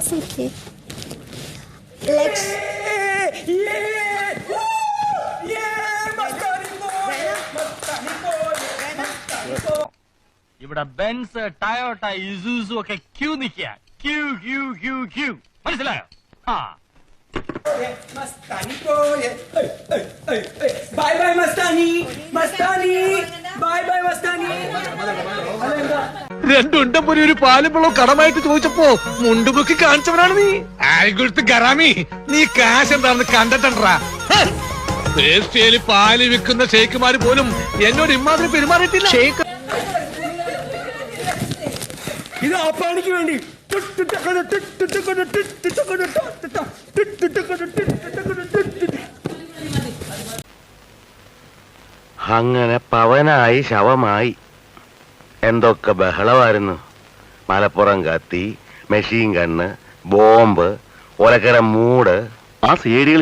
Simply. Let's. Yeah! Yeah! Woo! Yeah! Mustang boy! Mustang boy! Q Q Q Q. Toyota Isuzu ഒക്കെ Ah! നിൽക്കുക Q Q Q Q മനസ്സിലായോ രണ്ടുണ്ടം പോലെ ഒരു പാലും വെള്ളവും കടമായിട്ട് ചോദിച്ചപ്പോ മുണ്ടുപൊക്കി കാണിച്ചവനാണ് നീ ആയിക്കൊടുത്ത് ഗറാമി നീ കാശ് എന്താണെന്ന് കണ്ടിട്ടുണ്ടാ പേസ്റ്റേൽ പാൽ വിൽക്കുന്ന ഷേക്കുമാര് പോലും എന്നോട് ഇമാതിരി പെരുമാറിയിട്ടില്ല ഇത് വേണ്ടി അങ്ങനെ പവനായി ശവമായി എന്തൊക്കെ ബഹളമായിരുന്നു. മലപ്പുറം കത്തി മെഷീൻ കണ്ണ് ബോംബ് ഒലക്കര മൂട് ആ സീഡികൾ